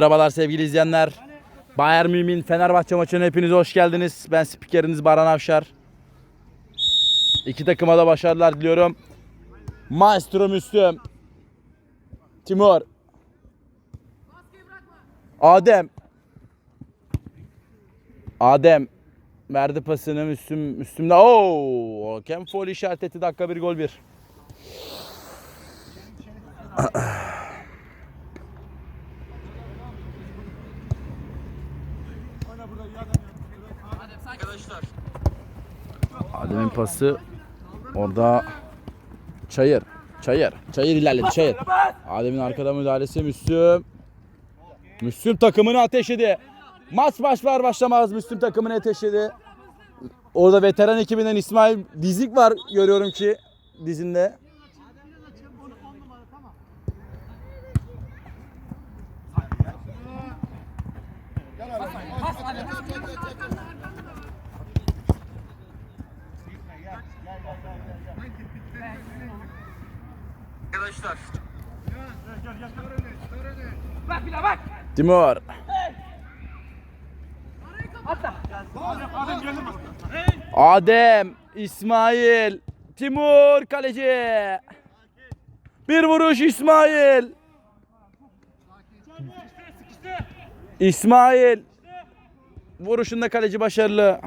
Merhabalar sevgili izleyenler. Bayern Mümin Fenerbahçe maçına hepiniz hoş geldiniz. Ben spikeriniz Baran Avşar. İki takıma da başarılar diliyorum. Maestro Müslüm. Timur. Adem. Adem. Verdi pasını Müslüm. Müslüm'de. Oo! Hakem foul işareti dakika bir gol bir. Adem'in pası orada Çayır. Çayır. Çayır ilerledi. Çayır. Adem'in arkada müdahalesi Müslüm. Müslüm takımını ateşledi. Maç başlar başlamaz Müslüm takımını ateşledi. Orada veteran ekibinden İsmail Dizik var görüyorum ki dizinde. Arkadaşlar. Timur. Adem, İsmail, Timur kaleci. Bir vuruş İsmail. İsmail. Vuruşunda kaleci başarılı.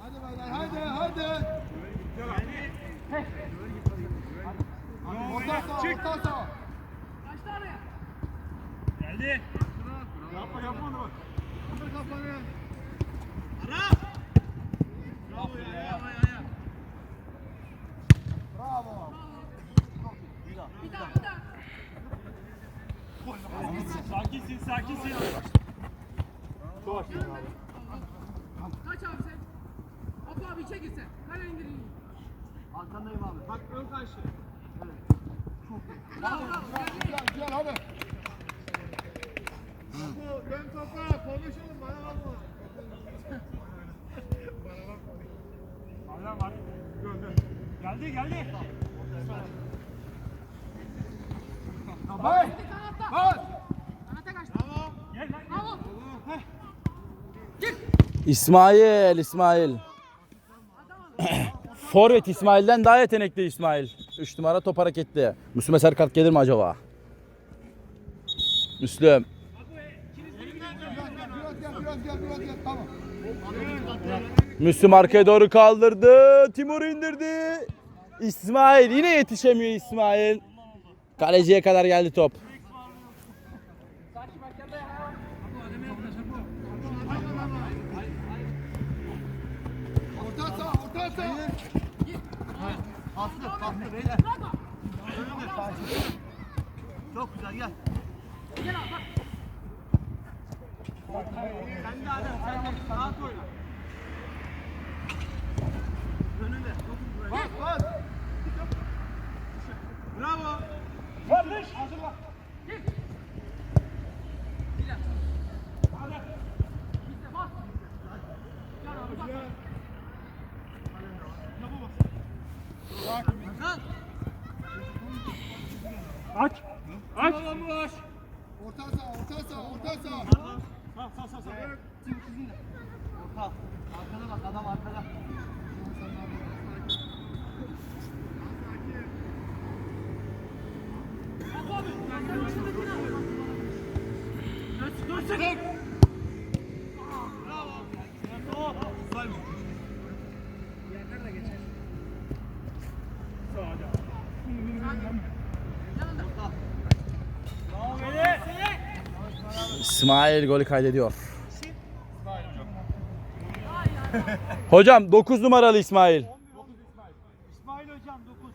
Hadi beyler hadi hadi. Orta orta saha. Geldi. Yapma yapma onu bak. Kaldır kafanı. Bravo. Sakinsin, sakinsin. Kaç abi sen? Apo abi içe gitsen. Kale indirin. Arkandayım abi. Bak ön karşı. İsmail, İsmail. Forvet İsmail'den daha yetenekli İsmail. 3 numara top hareketli. Müslüme Serkat gelir mi acaba? Müslüm. Müslüm arkaya doğru kaldırdı. Timur indirdi. İsmail yine yetişemiyor İsmail. Kaleciye kadar geldi top. Orta saha orta saha. Aslı, aslı beyler. Çok güzel gel. Sen de Adem, sen de rahat oyna. Önünde. Bas bas. Bravo. Kardeş, hazırla. Aç. Aç. Orta saha orta saha orta saha. Sağ, sağ, sağ, sağ. Orta. Arkada bak adam arkada. İsmail golü kaydediyor. Hocam 9 numaralı İsmail. İsmail hocam 9.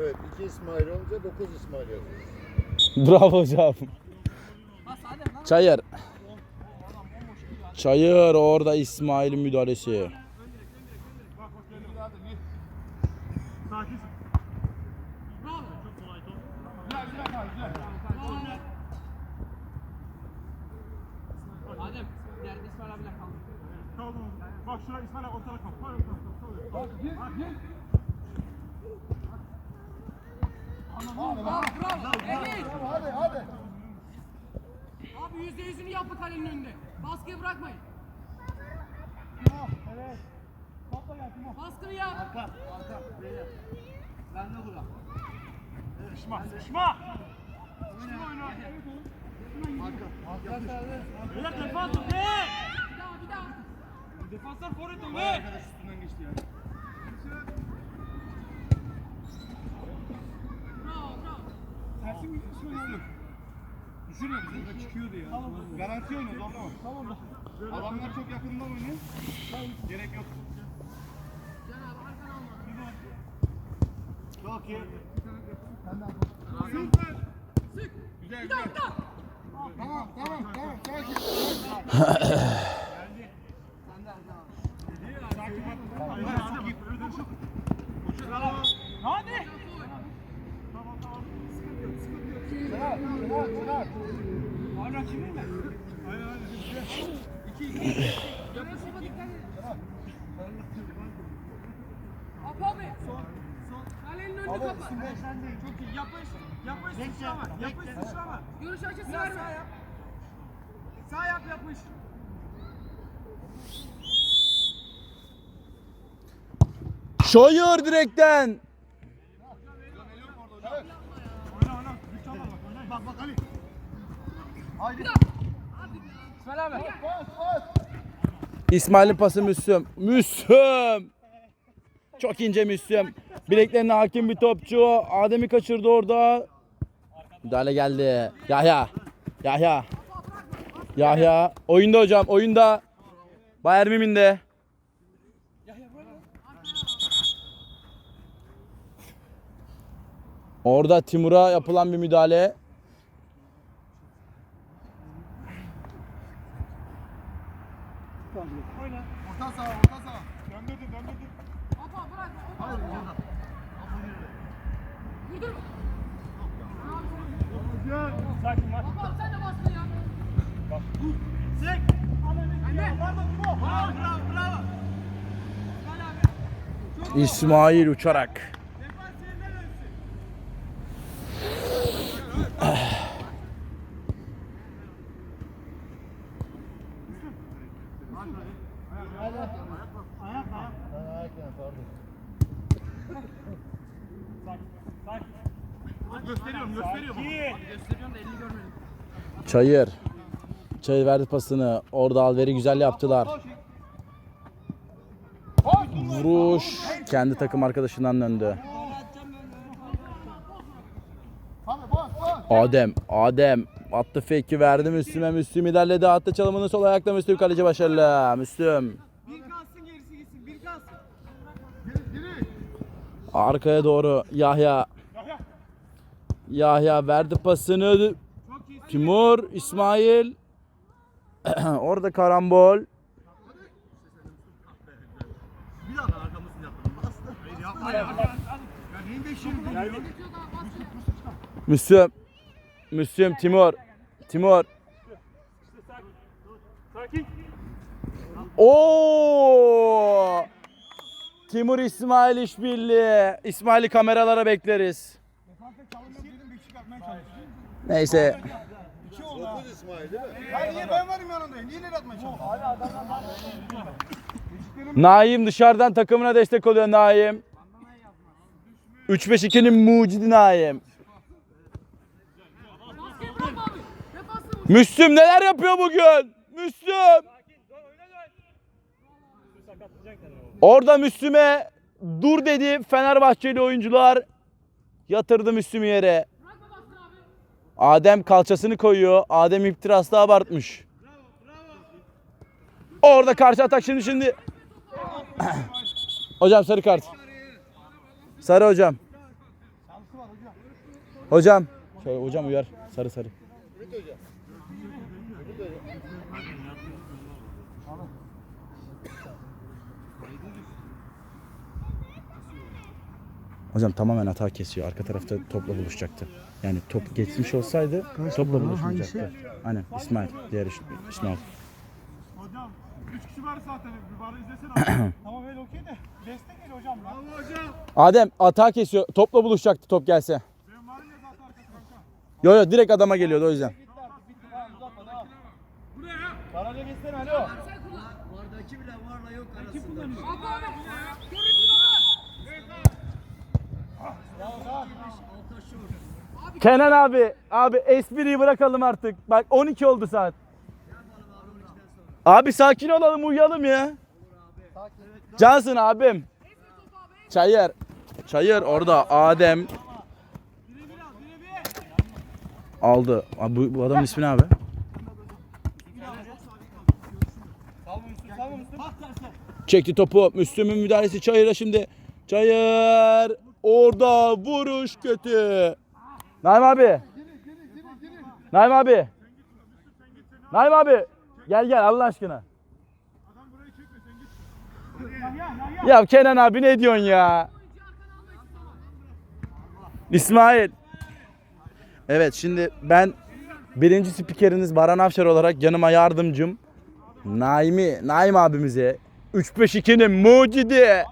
Evet iki İsmail olunca dokuz İsmail yazıyor. Bravo hocam. Çayır. Çayır orada İsmail'in müdahalesi. Bak şuraya İsmail abi ortada kal. Bak gir gir. Hadi hadi. Abi yüzde yüzünü yapma kalenin önünde. Baskıyı bırakmayın. Evet. Topla gel Timo. Baskını yap. Arka, arka. Beyler. Ben de bura. Sıkışma. Sıkışma. Beyler defans ol. Bir daha, bir daha. Defanslar forvet ol. Arkadaş üstünden geçti ya. Bravo, bravo. Tersin mi? Düşürüyor. Düşürüyor. Burada çıkıyordu ya. Garanti oynuyor. Zorlama. Tamam da. Adamlar çok yakında oynuyor. Gerek yok. Çok iyi. Sık. Güzel Bir daha, bir daha. Tamam tamam tamam. Sakin. Sakin bak. Hayır, hadi git. Hadi. Tamam tamam. Sıkıntı yok. Sıkıntı yok. Çınar çınar. Abi. Apo abi. Kalenin önünü değil. Çok iyi. Yapış. Yapış sıçrama. Yapış sıçrama. Görüş açısı verme. sağ yap. Sağ yap yapış. Şoyur direkten. İsmail'in pası Müslüm. Müslüm. Çok ince Müslüm. Bileklerine hakim bir topçu. Adem'i kaçırdı orada. Müdahale geldi. Yahya. Yahya. Yahya. Oyunda hocam oyunda. Bayern Münih'de. Orada Timur'a yapılan bir müdahale. Oyna. Orta saha orta saha. Döndürdün döndürdün. Apo bırak. Sakin bak. Sek. Anne. Pardon bu. Bravo bravo bravo. İsmail uçarak. Defans Çayır. Çayır verdi pasını. Orada Alver'i güzel yaptılar. Vuruş. Kendi takım arkadaşından döndü. Adem. Adem. Attı fake'i verdi Müslüm'e. Müslüm ilerledi. Attı çalımını sol ayakta Müslüm kaleci başarılı. Müslüm. Arkaya doğru. Yahya. Yahya verdi pasını. Timur, İsmail. Orada karambol. Müslüm. Müslüm, Timur. Timur. Sakin. Oo! Timur İsmail işbirliği. İsmail'i kameralara bekleriz. Neyse. İki oldu ha. 9 İsmail değil mi? Ya niye ben varım yanındayım? Niye nereye atmaya çalışıyorsun? Abi adamlar Naim dışarıdan takımına destek oluyor Naim. 3-5-2'nin mucidi Naim. Müslüm neler yapıyor bugün? Müslüm. Orada Müslüm'e dur dedi Fenerbahçeli oyuncular. Yatırdı Müslüm'ü yere. Adem kalçasını koyuyor. Adem iptirası da abartmış. Orada karşı atak şimdi şimdi. hocam sarı kart. Sarı hocam. Hocam. Şöyle hocam uyar. Sarı sarı. Hocam tamamen hata kesiyor. Arka tarafta topla buluşacaktı. Yani top geçmiş olsaydı topla buluşmayacaktı. Aynen İsmail. Diğer İs- İsmail. Hocam 3 kişi var zaten. İzlesene. tamam öyle okey de. Destek gel hocam. Bravo hocam. Adem hata kesiyor. Topla buluşacaktı top gelse. Ben var Yo yo direkt adama geliyordu o yüzden. Bitti artık bitti. Tamam uzatma devam. Garaja geçsene alo. Vardaki bile varla yok arasında. Görürsün ama. Kenan abi, abi espriyi bırakalım artık. Bak 12 oldu saat. Abi sakin olalım, uyuyalım ya. Cansın abim. Çayır. Çayır orada Adem. Aldı. Abi bu, bu adamın ismi ne abi? Çekti topu. Müslüm'ün müdahalesi Çayır'a şimdi. Çayır. Orada vuruş kötü. Naim abi. Naim abi. Naim abi. Gel gel Allah aşkına. Ya Kenan abi ne diyorsun ya? İsmail. Evet şimdi ben birinci spikeriniz Baran Afşar olarak yanıma yardımcım Naim'i, Naim abimize 3-5-2'nin mucidi.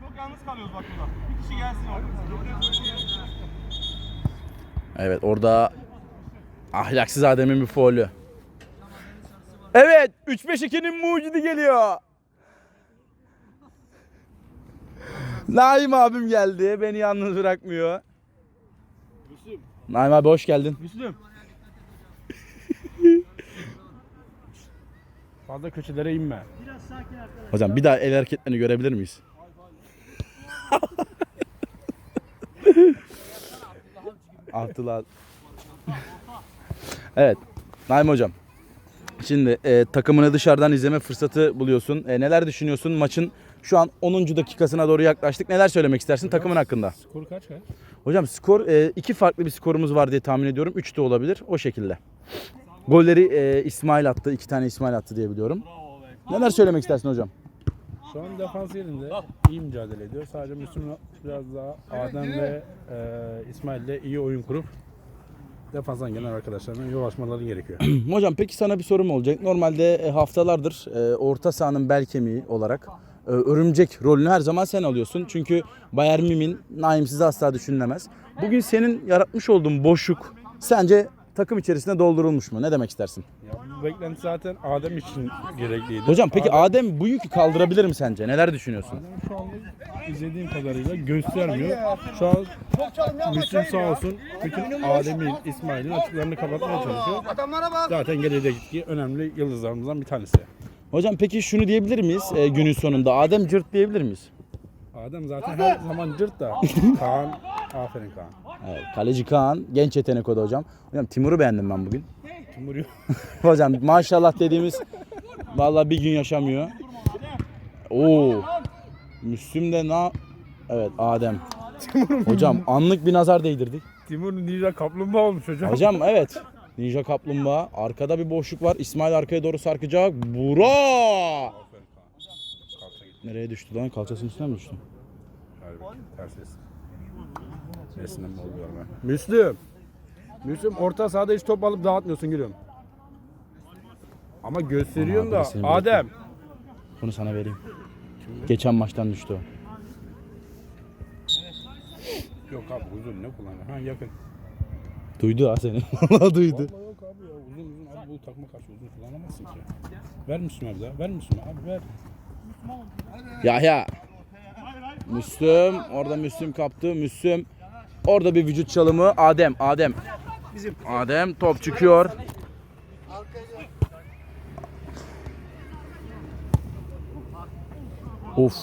Çok yalnız kalıyoruz bak burada. Bir kişi gelsin orada. Evet orada ahlaksız Adem'in bir faulü. Evet 3-5-2'nin mucidi geliyor. Naim abim geldi. Beni yalnız bırakmıyor. Naim abi hoş geldin. Müslüm. Fazla köşelere inme. Hocam bir daha el hareketlerini görebilir miyiz? Abdullah. evet. Naim hocam. Şimdi e, takımını dışarıdan izleme fırsatı buluyorsun. E, neler düşünüyorsun? Maçın şu an 10. dakikasına doğru yaklaştık. Neler söylemek istersin takımın hakkında? Skor kaç kaç? Hocam skor e, iki farklı bir skorumuz var diye tahmin ediyorum. Üç de olabilir. O şekilde. Golleri e, İsmail attı. iki tane İsmail attı diye biliyorum. Neler söylemek istersin hocam? Şu an defans yerinde iyi mücadele ediyor. Sadece Müslüm biraz daha Adem ve e, İsmail ile iyi oyun kurup defanstan gelen arkadaşlarına yol açmaları gerekiyor. Hocam peki sana bir sorum olacak. Normalde e, haftalardır e, orta sahanın bel kemiği olarak e, örümcek rolünü her zaman sen alıyorsun. Çünkü Bayern Mim'in Naimsiz asla düşünülemez. Bugün senin yaratmış olduğun boşluk sence takım içerisinde doldurulmuş mu? Ne demek istersin? ya, bu beklenti zaten Adem için gerekliydi. Hocam peki Adem, Adem bu yükü kaldırabilir mi sence? Neler düşünüyorsun? Adem şu anda izlediğim kadarıyla göstermiyor. Şu an Müslüm sağ olsun bütün Adem'in, İsmail'in açıklarını kapatmaya çalışıyor. Zaten gelecekteki önemli yıldızlarımızdan bir tanesi. Hocam peki şunu diyebilir miyiz e, günün sonunda? Adem cırt diyebilir miyiz? Adem zaten her zaman cırt da Kaan, aferin Kaan. Evet, kaleci Kaan, genç yetenek o da hocam. Hocam Timur'u beğendim ben bugün. Timur yok. Hocam maşallah dediğimiz vallahi bir gün yaşamıyor. Oo. Müslüm de na Evet Adem. Hocam anlık bir nazar değdirdik. Timur Ninja kaplumbağa olmuş hocam. Hocam evet. Ninja Kaplumbağa. Arkada bir boşluk var. İsmail arkaya doğru sarkacak. Bura! Aferin Kaan. Kalça gitti. Nereye düştü lan? Kalçasının üstüne mi düştü? Harbi ters es. Mi oluyor ben? Müslüm. Müslüm orta sahada hiç top alıp dağıtmıyorsun gülüm. Ama gösteriyorsun Ama da adresini Adem. Bunu sana vereyim. Geçen maçtan düştü o. Yok abi uzun ne kullanıyor? Ha yakın. Duydu ha seni. Vallahi duydu. Vallahi yok abi ya uzun uzun abi bu takma karşı uzun kullanamazsın ki. Ver Müslüm abi daha. Ver Müslüm abi ver. Yahya. Müslüm. Orada Müslüm kaptı. Müslüm. Orada bir vücut çalımı. Adem. Adem. Adem top çıkıyor. Of.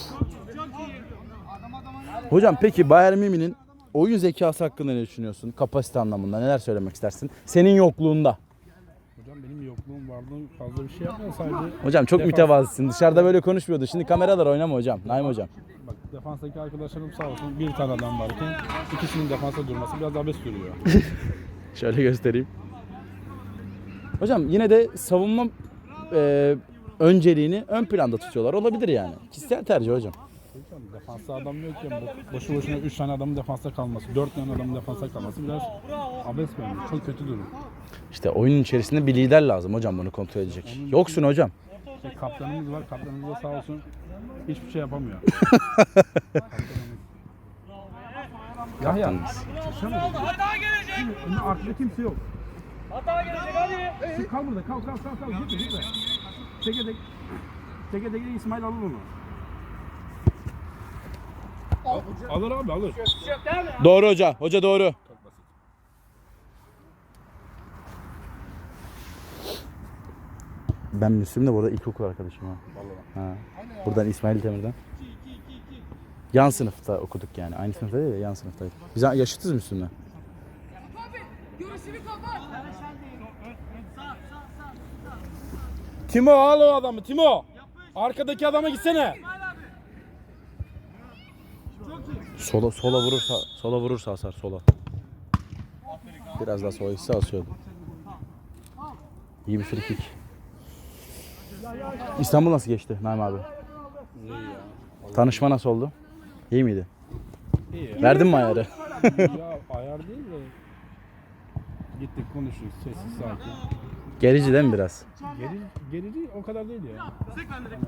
Hocam peki Bayern Münih'in oyun zekası hakkında ne düşünüyorsun? Kapasite anlamında neler söylemek istersin? Senin yokluğunda. Varlığım fazla bir şey yapmıyor sadece. Hocam çok Defans- mütevazısın. Dışarıda böyle konuşmuyordu. Şimdi kameralar oynama hocam. Naim hocam. Bak defanstaki arkadaşlarım sağ olsun bir tane adam varken ikisinin defansa durması biraz abes duruyor. Şöyle göstereyim. Hocam yine de savunma e, önceliğini ön planda tutuyorlar. Olabilir yani. Kişisel tercih hocam. Hocam defansta adam yokken bo- boşu boşuna 3 tane adamın defansta kalması, 4 tane adamın defansta kalması biraz abes bence. Çok kötü durum. İşte oyunun içerisinde bir lider lazım hocam bunu kontrol edecek. Yoksun hocam. İşte kaptanımız var, kaptanımız da sağ olsun hiçbir şey yapamıyor. Kaptanımız. Önde arkada kimse yok. Hata gelecek hadi. Kal burada kal kal kal kal. Gitme gitme. Teke tek. Teke tek İsmail alır onu. Alır abi alır. Doğru hoca. Hoca doğru. Ben Müslüm de burada ilkokul arkadaşım ha. ha. Buradan İsmail Temir'den. Yan sınıfta okuduk yani. Aynı sınıfta değil de yan sınıftaydık. Biz yaşıtız Müslüm'le. Timo al o adamı Timo. Arkadaki adama gitsene. Sola sola vurursa sola vurursa asar sola. Biraz daha sola gitse asıyordu. İyi bir free kick. İstanbul nasıl geçti Naim abi? Tanışma nasıl oldu? İyi miydi? İyi. Verdin mi ayarı? ya ayar değil de. Gittik konuşuyoruz sessiz sakin. Gerici değil mi biraz? Geri, geri değil o kadar değil ya.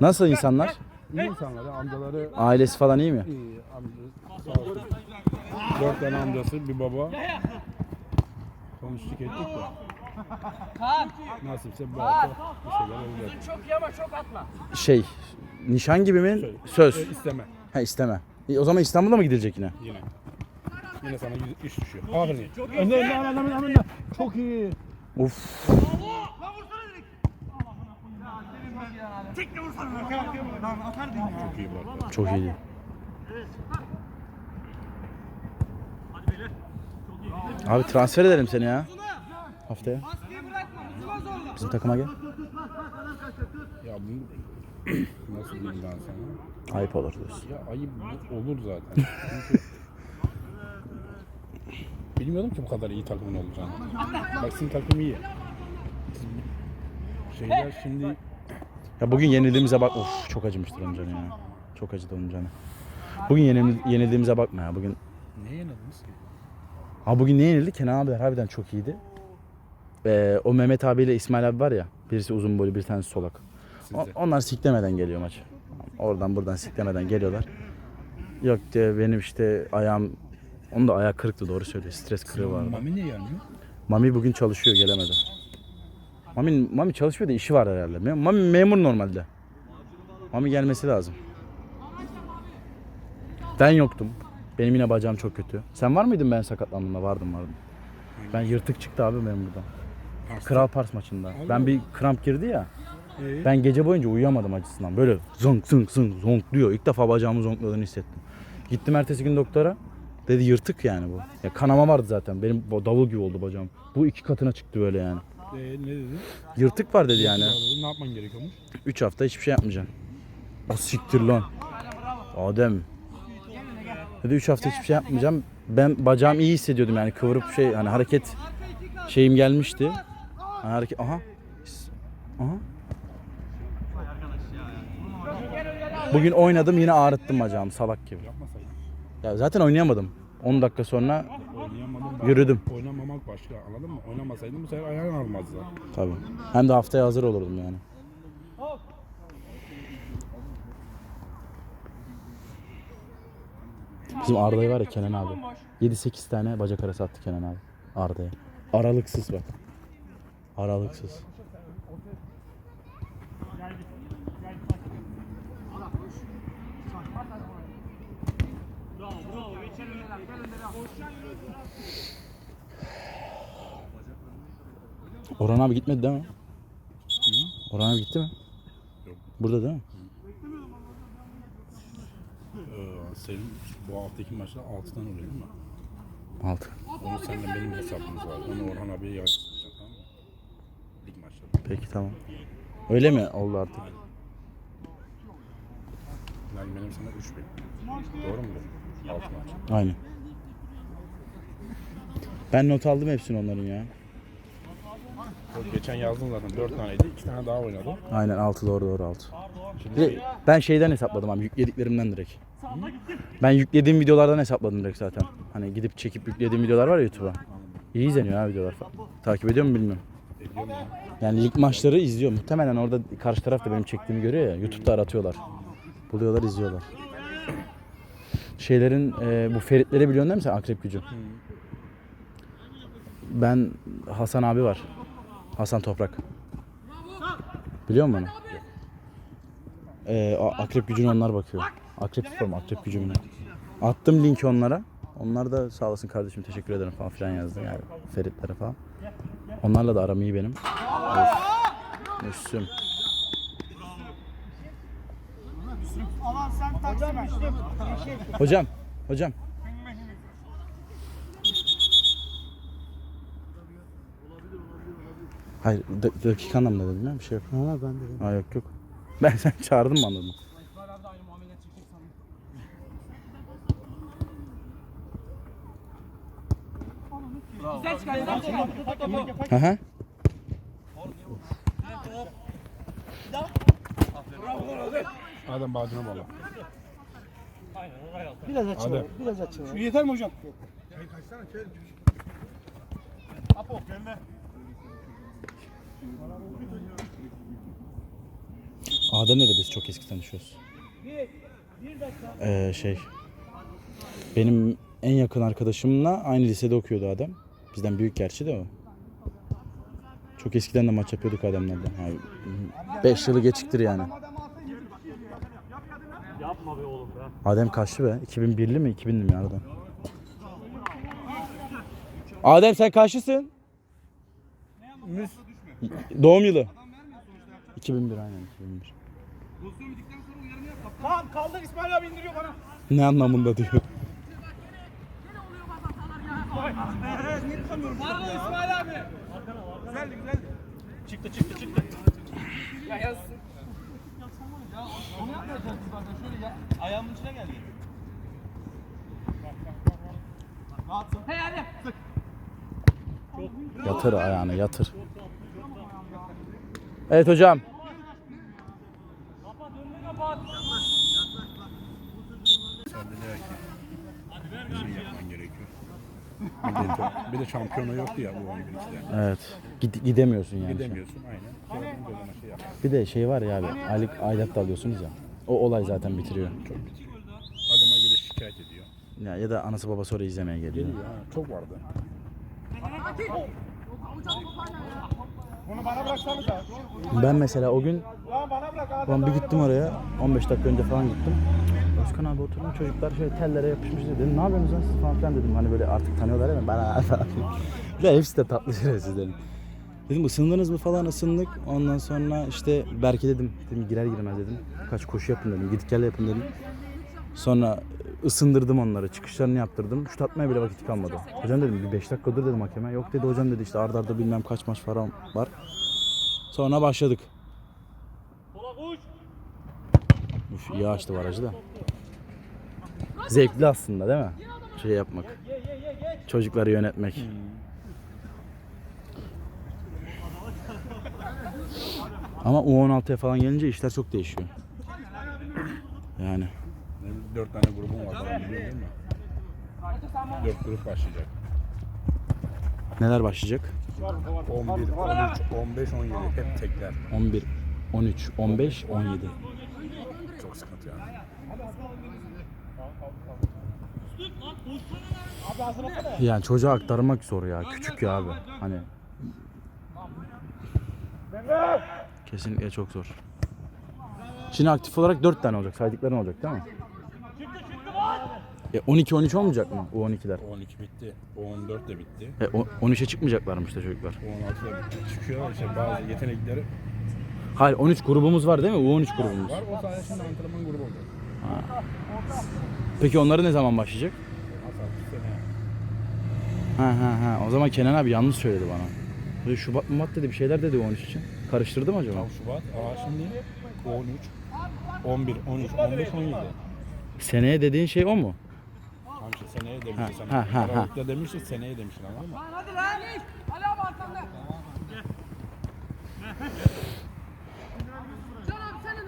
Nasıl insanlar? İyi insanları, amcaları Ailesi falan iyi mi? iyi. Amca, sağ olsun. Dört tane amcası, bir baba. Konuştuk ettik de. Nasipse bu hafta bir şeyler olacak. Çok iyi ama çok atma. Şey, nişan gibi mi? Söz. E, isteme Ha isteme. İyi, O zaman İstanbul'a mı gidilecek yine? yine. Yine sana yüz- iş düşüyor. Aferin. Önde önde. Çok iyi. Uf. Çok iyi arada. Çok iyiydi. Abi transfer edelim seni ya. Haftaya. Bizim takıma gel. Ya bu nasıl diyeyim ben sana? Ayıp olur diyorsun. Ya ayıp olur zaten. Çünkü bilmiyordum ki bu kadar iyi takımın olacağını. Bak sizin takım iyi. Şeyler şimdi Ya bugün yenildiğimize bak. Of çok acımıştır onun canı ya. Çok acıdı onun canı. Bugün yenil- yenildiğimize bakma ya. Bugün ne yenildiniz ki? Ha bugün ne yenildi? Kenan abi harbiden çok iyiydi. Ee, o Mehmet abiyle İsmail abi var ya. Birisi uzun boylu, bir tanesi solak. O- Sizde. onlar siklemeden geliyor maç. Oradan buradan siklemeden geliyorlar. Yok diye benim işte ayağım onun da ayak kırıktı doğru söylüyor. Stres kırığı vardı. Mami niye gelmiyor? Mami bugün çalışıyor gelemedi. Mami, Mami çalışmıyor da işi var herhalde. Mami memur normalde. Mami gelmesi lazım. Ben yoktum. Benim yine bacağım çok kötü. Sen var mıydın ben sakatlandığımda? Vardım vardım. Ben yırtık çıktı abi benim buradan. Kral Pars maçında. Ben bir kramp girdi ya. Ee? Ben gece boyunca uyuyamadım acısından. Böyle zınk zınk zınk zonk diyor. İlk defa bacağımı zonkladığını hissettim. Gittim ertesi gün doktora. Dedi yırtık yani bu. Ya kanama vardı zaten. Benim davul gibi oldu bacağım. Bu iki katına çıktı böyle yani. Ee, ne dedi? Yırtık var dedi yani. Ne yapman gerekiyormuş? 3 hafta hiçbir şey yapmayacaksın. O siktir lan. Adem. Dedi 3 hafta hiçbir şey yapmayacağım. Ben bacağım iyi hissediyordum yani kıvırıp şey hani hareket şeyim gelmişti. Hani hareket aha. Aha. Bugün oynadım yine ağrıttım bacağımı salak gibi. Ya zaten oynayamadım. 10 dakika sonra Yürüdüm. Oynamamak başka anladın mı? Oynamasaydın bu sefer ayağın almazdı. tabii. Hem de haftaya hazır olurdum yani. Bizim Arda'yı var ya Kenan abi. 7-8 tane bacak arası attı Kenan abi. Arda'ya. Aralıksız bak. Aralıksız. Orhan abi gitmedi değil mi? Orhan abi gitti mi? Yok. Burada değil mi? Ee, senin bu haftaki maçta 6'dan oluyor değil mi? Altı. Onu seninle benim hesabımız var. Onu Orhan abiye yansıtacağım tamam mı? Lig maçları. Peki tamam. Öyle mi oldu artık? Yani benim sana 3 bin. Doğru mudur? 6 maç. Aynen. Ben not aldım hepsini onların ya. Geçen yazdım zaten 4 taneydi. 2 tane daha oynadım. Aynen 6 doğru doğru 6. Şimdi Ben şeyden hesapladım abi yüklediklerimden direkt. Ben yüklediğim videolardan hesapladım direkt zaten. Hani gidip çekip yüklediğim videolar var ya YouTube'a. İyi izleniyor ha videolar falan. Takip ediyor mu bilmiyorum. Yani lig maçları izliyor. Muhtemelen orada karşı taraf da benim çektiğimi görüyor ya. YouTube'da aratıyorlar. Buluyorlar izliyorlar. Şeylerin e, bu feritleri biliyorsun değil mi sen akrep gücü? Ben Hasan abi var. Hasan Toprak. Biliyor musun onu? Ee, akrep gücüne onlar bakıyor. Akrep spor? Akrep gücü? Attım linki onlara. Onlar da sağ olasın kardeşim teşekkür ederim falan filan yazdı yani Feritlere falan. Onlarla da aram iyi benim. Of. Müslüm. Alan sen taksime. Hocam, hocam. Hayır, da- dakika anlamında dedim ya bir şey yok. Ha ben de. Ha yok yok. Ben sen çağırdım mı anladım. Güzel çıkar. Güzel çıkar. Hı hı. Adem bağcına bağla. Biraz açalım. Adem. Biraz açalım. Şu yeter mi hocam? Apo pembe. Adem'le de biz çok eski tanışıyoruz. Ee, şey. Benim en yakın arkadaşımla aynı lisede okuyordu Adem. Bizden büyük gerçi de o. Çok eskiden de maç yapıyorduk Adem'lerle. 5 yılı geçiktir yani. Adem kaçtı be? 2001'li mi 2000'li mi Adem? Adem sen kaçlısın? Doğum yılı. 2001 aynen 2001. Pozisyon bittikten sonra uyarını yap. Tamam kaldır İsmail abi indiriyor bana. Ne anlamında diyor. Pardon İsmail abi. Güzeldi güzeldi. Çıktı çıktı çıktı. Ya yazsın. Onu yapmayacaksın zaten şöyle ya. Ayağımın içine geldi. Rahatsın. Hey hadi. Yatır ayağını yatır. Evet hocam. Bir de, bir de şampiyonu yoktu ya bu 11'de. Evet. Gid- gidemiyorsun yani. Gidemiyorsun aynen. Gördüğün zaman şey yap. Bir de şey var ya abi. Aylık aidat da alıyorsunuz ya. O olay zaten bitiriyor. Adama gelip şikayet ediyor. Ya, ya da anası babası oraya izlemeye geliyor. Geliyor ha. Çok vardı. Bunu bana bıraksanız da. Ben mesela o gün ben bir gittim oraya. 15 dakika önce falan gittim. Özkan abi oturdum çocuklar şöyle tellere yapışmış dedim. Ne yapıyorsunuz lan siz falan filan dedim. Hani böyle artık tanıyorlar ya bana falan. Hepsi de tatlı şerefsizlerin. Dedim ısındınız mı falan ısındık. Ondan sonra işte Berke dedim. Dedim girer girmez dedim. Kaç koşu yapın dedim. Gidip gel yapın dedim. Sonra ısındırdım onları. Çıkışlarını yaptırdım. Şut atmaya bile vakit kalmadı. Hocam dedim bir 5 dakika dur dedim hakeme. Yok dedi hocam dedi işte arda arda bilmem kaç maç falan var. Sonra başladık. Üf, iyi açtı barajı da. Zevkli aslında değil mi? Şey yapmak. Çocukları yönetmek. Ama U16'ya falan gelince işler çok değişiyor. Yani. Dört tane grubum var falan biliyor değil mi? Dört grup başlayacak. Neler başlayacak? 11, 13, 15, 17 hep tekler. 11, 13, 15, 17. Çok sıkıntı yani. Yani çocuğa aktarmak zor ya. Küçük ya abi. Hani Kesinlikle çok zor. Şimdi aktif olarak 4 tane olacak. Saydıkların olacak değil mi? E 12 13 olmayacak mı? O 12'ler. 12 bitti. 14 de bitti. E o- 13'e çıkmayacaklarmış işte çocuklar. 16 da bitti. Çıkıyor işte bazı yetenekleri Hayır 13 grubumuz var değil mi? U13 grubumuz. var. O sayede şimdi antrenman grubu olacak. Peki onları ne zaman başlayacak? Hasan bir sene. Ha ha ha. O zaman Kenan abi yanlış söyledi bana. Böyle Şubat Mubat dedi bir şeyler dedi U13 için. Karıştırdım acaba? Tam Şubat. Aa şimdi 13, 11, 13, 15, 17. Seneye dediğin şey o mu? Tam işte seneye demişti Ha, ha, ha. Aralıkta demişti seneye demiştin ama. Lan hadi lan. Ali abi arkanda. Can abi sen de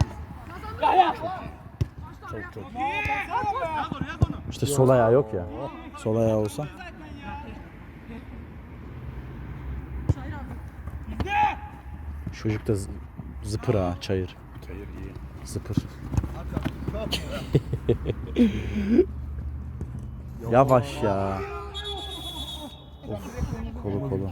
kazandın. Çok çok. İşte sol ayağı yok ya. Sol ayağı olsa. Çocuk da zıpır ha çayır. Çayır iyi. Zıpır. Yavaş ya. Of, kolu kolu.